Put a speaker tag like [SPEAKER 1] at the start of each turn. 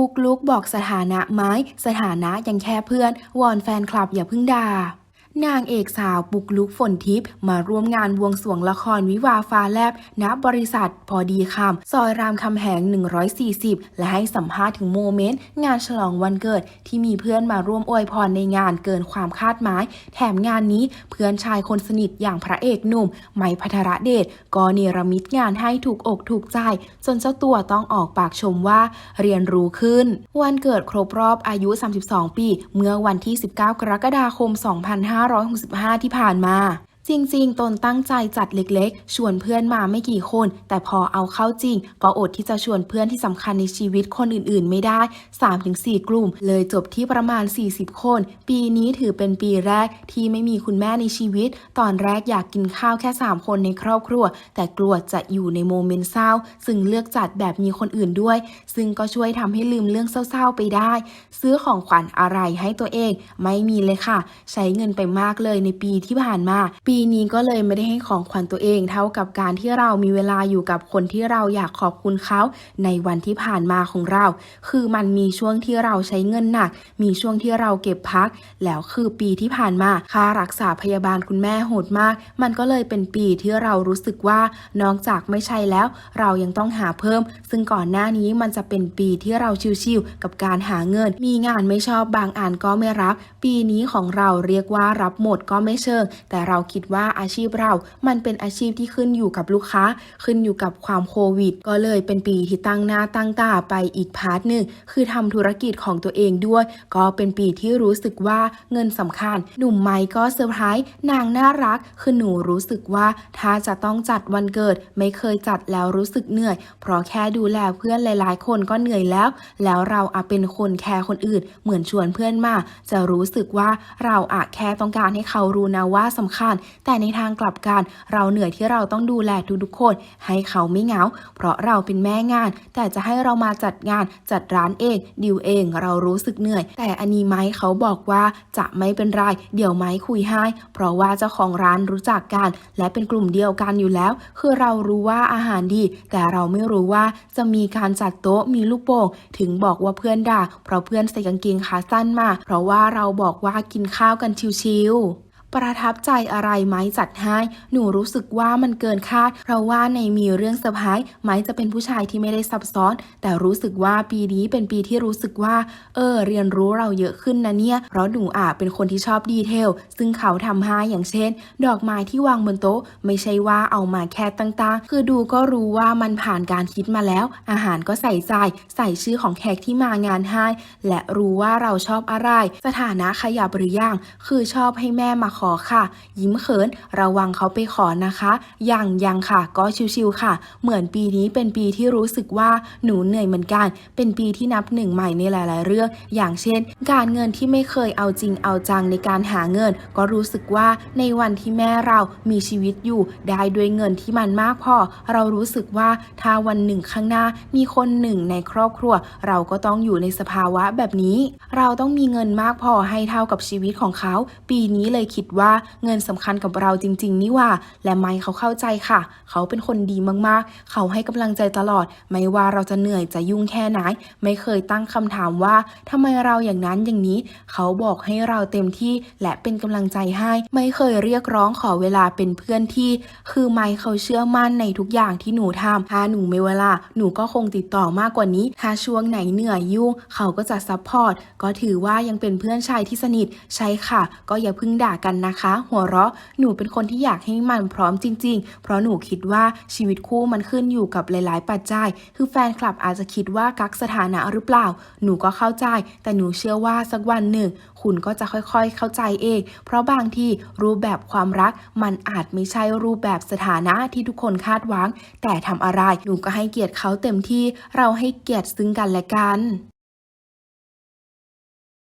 [SPEAKER 1] ปุกลุกบอกสถานะไม้ สถานะยังแค่เพื่อน วอนแฟนคลับอย่าพึ่งด่า นางเอกสาวปุกลุกฝนทิพย์มาร่วมงานบวงสรวงละครวิวาฟ้าแลบ ณ บริษัท พอดีคำซอยรามคำแหง 140 และให้สัมภาษณ์ถึงโมเมนต์ งานฉลองวันเกิดที่มีเพื่อนมาร่วมอวยพรในงานเกินความคาดหมาย แถมงานนี้เพื่อนชายคนสนิทอย่างพระเอกหนุ่ม ไมพัทรเดชก็เนรมิตงานให้ถูกอกถูกใจ จนเจ้าตัวต้องออกปากชมว่าเรียนรู้ขึ้น วันเกิดครบรอบอายุ 32 ปี เมื่อวันที่ 19 กรกฎาคม 2 5 2565 ที่ผ่านมา จริงๆ ตนตั้งใจจัดเล็กๆ ชวนเพื่อนมาไม่กี่คน แต่พอเอาเข้าจริง ก็อดที่จะชวนเพื่อนที่สำคัญในชีวิตคนอื่นๆ ไม่ได้ 3-4 กลุ่ม เลยจบที่ประมาณ 40 คน ปีนี้ถือเป็นปีแรกที่ไม่มีคุณแม่ในชีวิต ตอนแรกอยากกินข้าวแค่ 3 คนในครอบครัว แต่กลัวจะอยู่ในโมเมนต์เศร้า ซึ่งเลือกจัดแบบมีคนอื่นด้วย ซึ่งก็ช่วยทำให้ลืมเรื่องเศร้าๆ ไปได้ ซื้อของขวัญอะไรให้ตัวเอง ไม่มีเลยค่ะ ใช้เงินไปมากเลยในปีที่ผ่านมา ปีีนี้ก็เลยไม่ได้ให้ของขวัญตัวเองเท่ากับการที่เรามีเวลาอยู่กับคนที่เราอยากขอบคุณเขาในวันที่ผ่านมาของเรา คือมันมีช่วงที่เราใช้เงินหนัก มีช่วงที่เราเก็บพัก แล้วคือปีที่ผ่านมาค่ารักษาพยาบาลคุณแม่โหดมาก มันก็เลยเป็นปีที่เรารู้สึกว่านอกจากไม่ใช่แล้ว เรายังต้องหาเพิ่ม ซึ่งก่อนหน้านี้มันจะเป็นปีที่เราชิวๆกับการหาเงิน มีงานไม่ชอบบางอันก็ไม่รับ ปีนี้ของเราเรียกว่ารับหมดก็ไม่เชิง แต่เราคิดว่าอาชีพเรา มันเป็นอาชีพที่ขึ้นอยู่กับลูกค้า ขึ้นอยู่กับความโควิด ก็เลยเป็นปีที่ตั้งหน้าตั้งตาไปอีกพาร์ทหนึ่งคือทำธุรกิจของตัวเองด้วย ก็เป็นปีที่รู้สึกว่าเงินสำคัญ หนุ่มไมค์ก็เซอร์ไพรส์นางน่ารัก คือหนูรู้สึกว่าถ้าจะต้องจัดวันเกิด ไม่เคยจัดแล้วรู้สึกเหนื่อย เพราะแค่ดูแลเพื่อนหลาย ๆ คนก็เหนื่อยแล้ว แล้วเราอะเป็นคนแคร์คนอื่น เหมือนชวนเพื่อนมา จะรู้สึกว่าเราอะแค่ต้องการให้เขารู้นะว่าสำคัญแต่ในทางกลับกันเราเหนื่อยที่เราต้องดูแลทุกๆคน ให้เขาไม่เหงา เพราะเราเป็นแม่งาน แต่จะให้เรามาจัดงานจัดร้านเองดิวเองเรารู้สึกเหนื่อย แต่อันนี้ไม้เขาบอกว่าจะไม่เป็นไรเดี๋ยวไม้คุยให้ เพราะว่าเจ้าของร้านรู้จักกัน และเป็นกลุ่มเดียวกันอยู่แล้ว คือเรารู้ว่าอาหารดี แต่เราไม่รู้ว่าจะมีการจัดโต๊ะมีลูกโป่งถึงบอกว่าเพื่อนด่าเพราะเพื่อนใส่กางเกงขาสั้นมา เพราะว่าเราบอกว่ากินข้าวกันชิวๆ ประทับใจอะไรไหมจัดให้ หนูรู้สึกว่ามันเกินคาด เพราะว่าในมีเรื่องเซอร์ไพรส์ไม้จะเป็นผู้ชายที่ไม่ได้ซับซ้อน แต่รู้สึกว่าปีนี้เป็นปีที่รู้สึกว่า เออ เรียนรู้เราเยอะขึ้นนะเนี่ย เพราะหนูอาเป็นคนที่ชอบดีเทล ซึ่งเขาทำให้อย่างเช่น ดอกไม้ที่วางบนโต๊ะ ไม่ใช่ว่าเอามาแค่ตั้งๆ คือดูก็รู้ว่ามันผ่านการคิดมาแล้ว อาหารก็ใส่ใจ ใส่ชื่อของแขกที่มางานให้ และรู้ว่าเราชอบอะไร สถานะขยับหรือยัง คือชอบให้แม่มาขอค่ะ ยิ้มเขินระวังเขาไปขอนะคะยังยังค่ะ ก็ชิวๆค่ะ เหมือนปีนี้เป็นปีที่รู้สึกว่าหนูเหนื่อยเหมือนกัน เป็นปีที่นับหนึ่งใหม่ในหลาย ๆ เรื่อง อย่างเช่น การเงินที่ไม่เคยเอาจริงเอาจังในการหาเงิน ก็รู้สึกว่าในวันที่แม่เรามีชีวิตอยู่ได้ด้วยเงินที่มันมากพอ เรารู้สึกว่าถ้าวันหนึ่งข้างหน้ามีคนหนึ่งในครอบครัว เราก็ต้องอยู่ในสภาวะแบบนี้ เราต้องมีเงินมากพอให้เท่ากับชีวิตของเขา ปีนี้เลยคิดว่าเงินสำคัญกับเราจริง ๆ นี่ว่า และไมค์เขาเข้าใจค่ะ เขาเป็นคนดีมากๆ เขาให้กำลังใจตลอด ไม่ว่าเราจะเหนื่อยจะยุ่งแค่ไหน ไม่เคยตั้งคำถามว่าทำไมเราอย่างนั้นอย่างนี้ เขาบอกให้เราเต็มที่และเป็นกำลังใจให้ ไม่เคยเรียกร้องขอเวลาเป็นเพื่อนที่ คือไมค์เขาเชื่อมั่นในทุกอย่างที่หนูทำถ้าหนูไม่เวลา หนูก็คงติดต่อมากกว่านี้ ถ้าช่วงไหนเหนื่อยยุ่ง เขาก็จะซัพพอร์ต ก็ถือว่ายังเป็นเพื่อนชายที่สนิท ใช่ค่ะ ก็อย่าพิ่งด่ากันนะคะ หัวเราะหนูเป็นคนที่อยากให้มันพร้อมจริง ๆ เพราะหนูคิดว่าชีวิตคู่มันขึ้นอยู่กับหลาย ๆ ปัจจัย คือแฟนคลับอาจจะคิดว่ากักสถานะหรือเปล่า หนูก็เข้าใจ แต่หนูเชื่อว่าสักวันหนึ่ง คุณก็จะค่อยๆ เข้าใจเอง เพราะบางทีรูปแบบความรัก มันอาจไม่ใช่รูปแบบสถานะที่ทุกคนคาดหวัง แต่ทำอะไรหนูก็ให้เกียรติเขาเต็มที่ เราให้เกียรติซึ่งกันและกัน